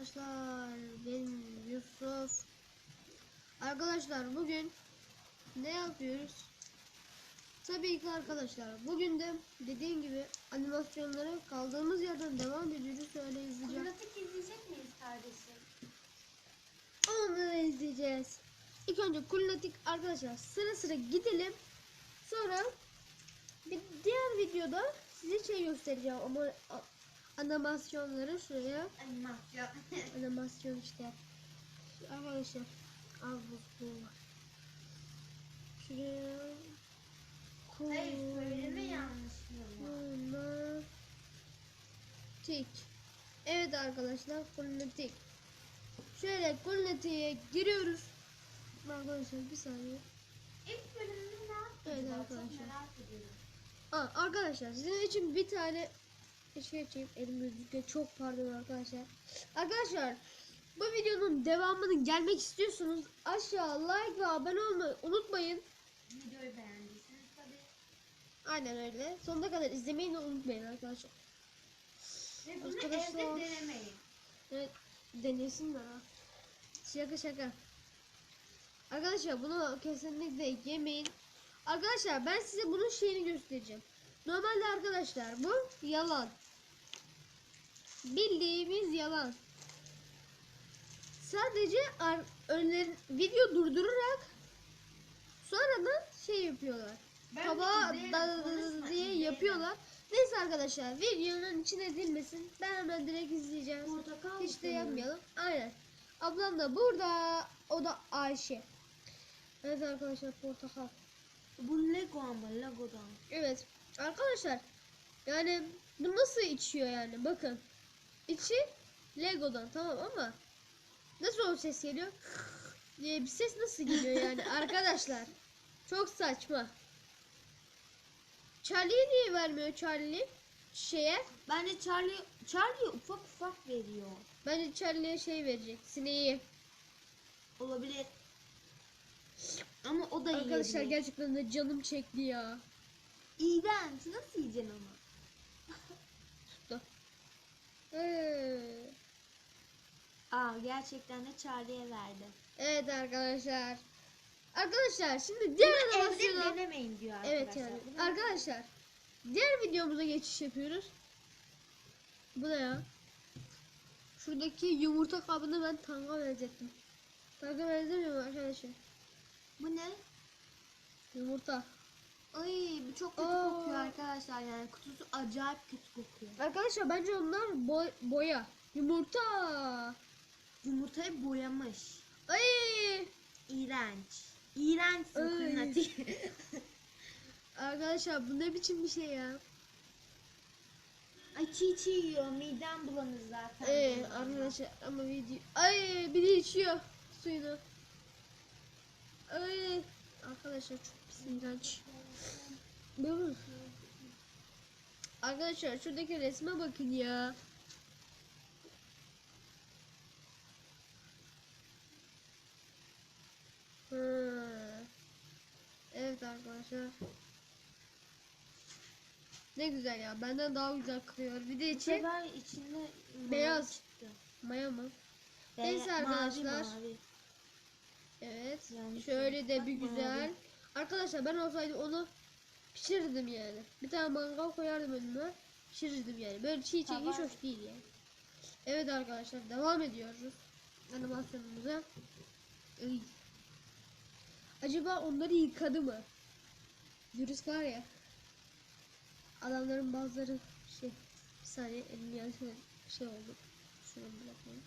Arkadaşlar ben Yusuf. Arkadaşlar bugün ne yapıyoruz? Tabii ki arkadaşlar bugün de dediğim gibi animasyonlara kaldığımız yerden devam ediyoruz. Öyle izleyeceğim. Pratik izleyecek miyiz kardeşim? Onları izleyeceğiz. İlk önce kulinatik arkadaşlar sıra sıra gidelim. Sonra bir diğer videoda size şey göstereceğim ama animasyonları şuraya Animasyon. animasyon işte. Arkadaşlar al bu var. Şuraya Hayır söyleme yanlış mı? Kulinatik. Evet arkadaşlar kulinatik. Şöyle kulinatik'e giriyoruz. Arkadaşlar bir saniye. İlk bölümünü ne yapacağız? Evet arkadaşlar. Aa, arkadaşlar sizin için bir tane şey açayım elim gözüküyor çok pardon arkadaşlar. Arkadaşlar bu videonun devamının gelmek istiyorsunuz aşağı like ve abone olmayı unutmayın. Videoyu beğendiyseniz tabii. Aynen öyle. Sonuna kadar izlemeyi de unutmayın arkadaşlar. Ve bunu Arkadaşlar. evde denemeyin. Evet denesinler ha. Şaka şaka. Arkadaşlar bunu kesinlikle yemeyin. Arkadaşlar ben size bunun şeyini göstereceğim. Normalde arkadaşlar bu yalan. Bildiğimiz yalan. Sadece önlerin video durdurarak sonradan şey yapıyorlar. Ben Tabağa da- diye yapıyorlar. Neyse arkadaşlar videonun içine dilmesin. Ben hemen direkt izleyeceğim. Portakal Hiç de yapmayalım. Aynen. Ablam da burada. O da Ayşe. Evet arkadaşlar portakal. Bu Lego ama Lego'dan. Evet. Arkadaşlar yani bu nasıl içiyor yani bakın. İçi Lego'dan tamam ama nasıl o ses geliyor? diye bir ses nasıl geliyor yani arkadaşlar. Çok saçma. Charlie'ye niye vermiyor Charlie? Şeye. Bence Charlie Charlie ufak ufak veriyor. Bence Charlie'ye şey verecek. Sineği. Olabilir. Ama o da Arkadaşlar yiyebilir. gerçekten de canım çekti ya. İğrenç. Nasıl yiyeceksin ama? Tuttu. Ee, Aa gerçekten de Charlie'ye verdi. Evet arkadaşlar. Arkadaşlar şimdi diğer Evde animasyona denemeyin diyor arkadaşlar. Evet yani. Arkadaşlar diğer videomuza geçiş yapıyoruz. Bu ne ya? Şuradaki yumurta kabını ben tanga benzettim. Tanga benzemiyor mu arkadaşlar? Bu ne? Yumurta. Ay bu çok kötü Aa. kokuyor arkadaşlar yani kutusu acayip kötü kokuyor. Arkadaşlar bence onlar boy- boya. Yumurta. Yumurtayı boyamış. Ay. İğrenç. İğrenç. Kurnati. Arkadaşlar bu ne biçim bir şey ya? Ay çiğ çiğ yiyor midem bulanır zaten. Ee, arkadaşlar ama video ay bir de içiyor suyunu. Ay arkadaşlar çok pis iğrenç. Bu. Arkadaşlar şuradaki resme bakın ya. Ha. Evet arkadaşlar. Ne güzel ya. Benden daha güzel kılıyor. Bir de içi sefer içinde Beyaz. çıktı. maya mı? Be- Neyse arkadaşlar. mavi. Evet. Yani Şöyle de bir güzel. mavi. Arkadaşlar ben olsaydım onu pişirirdim yani. Bir tane mangal koyardım önüme. Pişirirdim yani. Böyle çiğ çiğ hiç hoş değil yani. Evet arkadaşlar devam ediyoruz animasyonumuza. Iy. Acaba onları yıkadı mı? Virüs var ya. Adamların bazıları şey bir saniye elim yanlışlıkla şey oldu. Şunu bırakmayayım.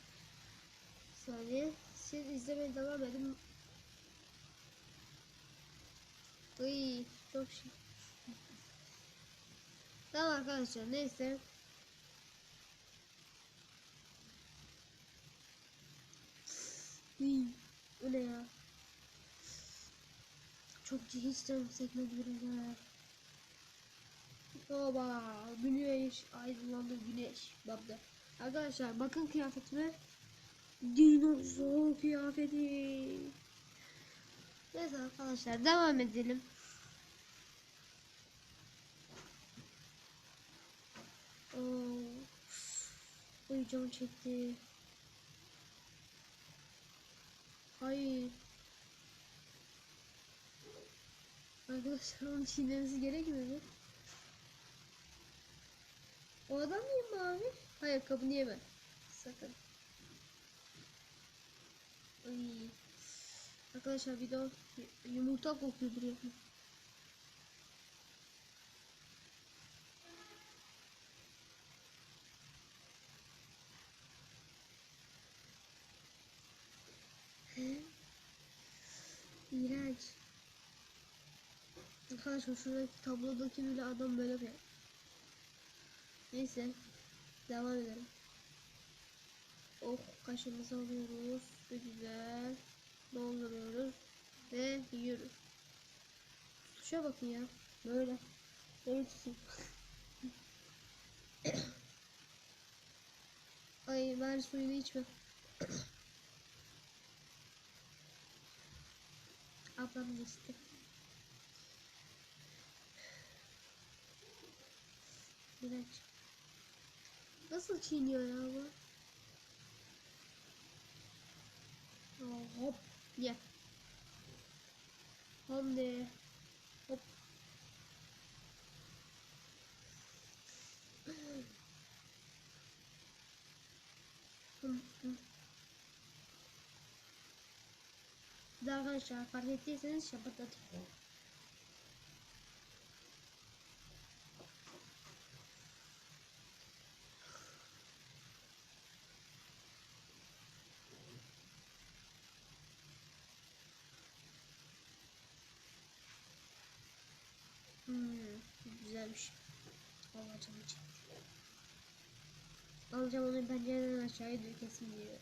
Bir saniye. Siz izlemeye devam edin. Iy, çok şey. Tamam arkadaşlar neyse. Iy, bu ne ya? Çok hiç canım sekmedi biraz ha. Oba güneş aydınlandı güneş babda. Arkadaşlar bakın kıyafetime. Dinozor kıyafeti. Neyse arkadaşlar devam edelim. Oo. Uy canım çekti. Hayır. Arkadaşlar onu çiğnemesi gerekmiyor mu? O adam mıyım mavi? Hayır kabını yeme. Sakın. Ay. Arkadaşlar bir o yumurta kokuyordur ya. İğrenç. Arkadaşlar şuradaki tablodaki bile adam böyle bir. Neyse. Devam edelim. Oh kaşımızı alıyoruz. Ve güzel. Dolduruyoruz. Ve yiyoruz. Tuşa bakın ya. Böyle. Böyle tutayım. Ay ver suyunu içme. Ablam geçti. İğrenç. Nasıl çiğniyor ya bu? Aa, hop ye. De. Hop. De arkadaşlar fark ettiyseniz şapatatık. Canım çekti. Alacağım onu pencereden aşağıya dökesin diyor.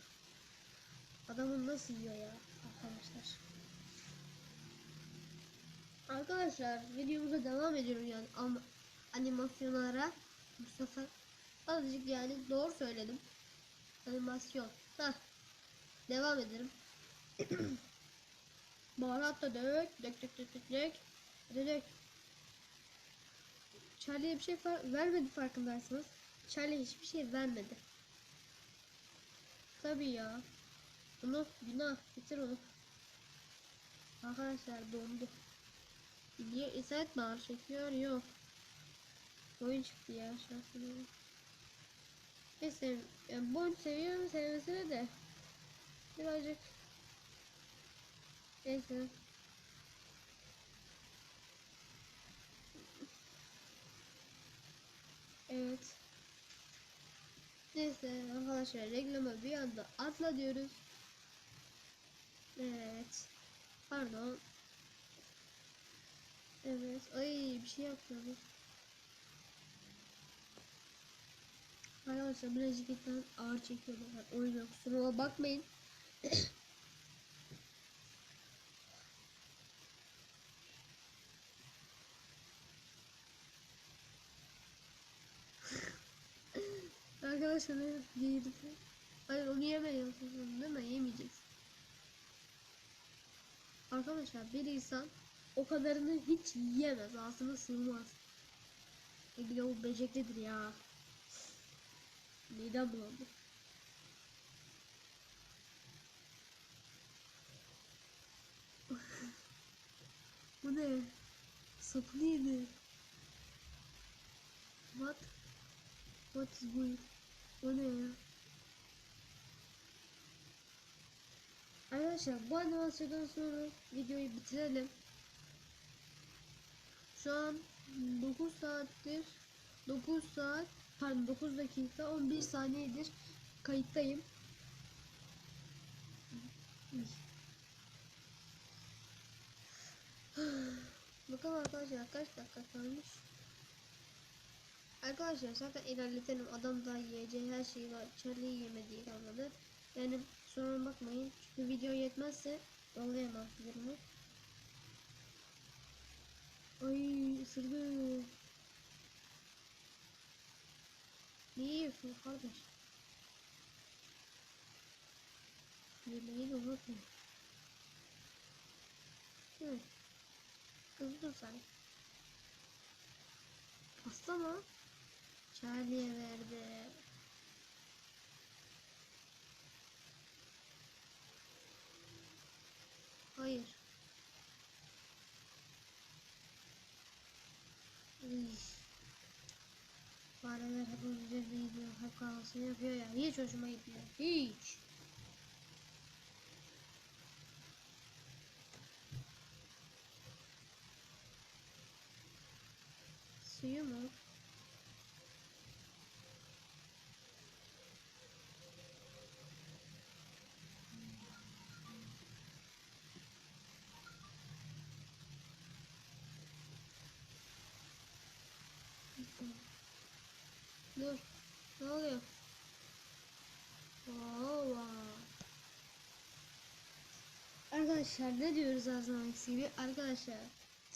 Adamın nasıl yiyor ya arkadaşlar. Arkadaşlar videomuza devam ediyorum yani ama animasyonlara bu sefer azıcık yani doğru söyledim. Animasyon. Heh. Devam edelim. Baharat da dök, dök dök dök dök dök. Dök. Charlie'ye bir şey vermedi farkındaysanız. Charlie hiçbir şey vermedi. Tabii ya. Bunu günah bitir onu. Arkadaşlar dondu. Niye İsmet bağır çekiyor? Yok. Oyun çıktı ya şansına. Neyse yani boyun seviyorum sevmesine de birazcık neyse Evet. Neyse arkadaşlar reklama bir anda atla diyoruz. Evet. Pardon. Evet. Ay bir şey yapmadım. Arkadaşlar birazcık ağır çekiyorum. Ben o yüzden kusuruma bakmayın. Arkadaşlar girdi. Hayır onu yemiyorsun değil mi? Yemeyeceksin. Arkadaşlar bir insan o kadarını hiç yiyemez. Ağzına sığmaz. E de o beceklidir ya. Midem bulandı. Bu ne? Sapını yedi. What? What is bu? O ne ya? Arkadaşlar bu animasyondan sonra videoyu bitirelim. Şu an 9 saattir 9 saat pardon 9 dakika 11 saniyedir kayıttayım. Bakalım arkadaşlar kaç dakika kalmış. Arkadaşlar zaten ilerletelim. Adam da yiyeceği her şeyi var. Charlie yemediği kalmadı. Yani sorun bakmayın. Çünkü video yetmezse yollayamam filmi. Ay ısırdı. Ne yiyorsun kardeş? Yemeği de unutma. Hı. Kızdın sen. Pasta mı? Charlie'ye verdi. Hayır. Fareler hep üzerine gidiyor. Hep kalmasını yapıyor ya. Hiç hoşuma gitmiyor. Hiç. Suyu mu? Arkadaşlar ne diyoruz her zamanki gibi? Arkadaşlar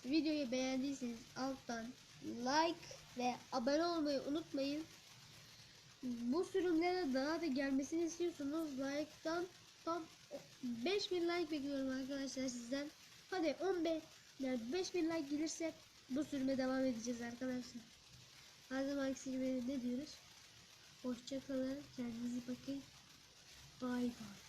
videoyu beğendiyseniz alttan like ve abone olmayı unutmayın. Bu sürümlere daha da gelmesini istiyorsanız like'tan tam 5000 like bekliyorum arkadaşlar sizden. Hadi 15 yani 5000 like gelirse bu sürüme devam edeceğiz arkadaşlar. Her zamanki gibi ne diyoruz? Hoşça kalın. Kendinize bakın. Bay bay.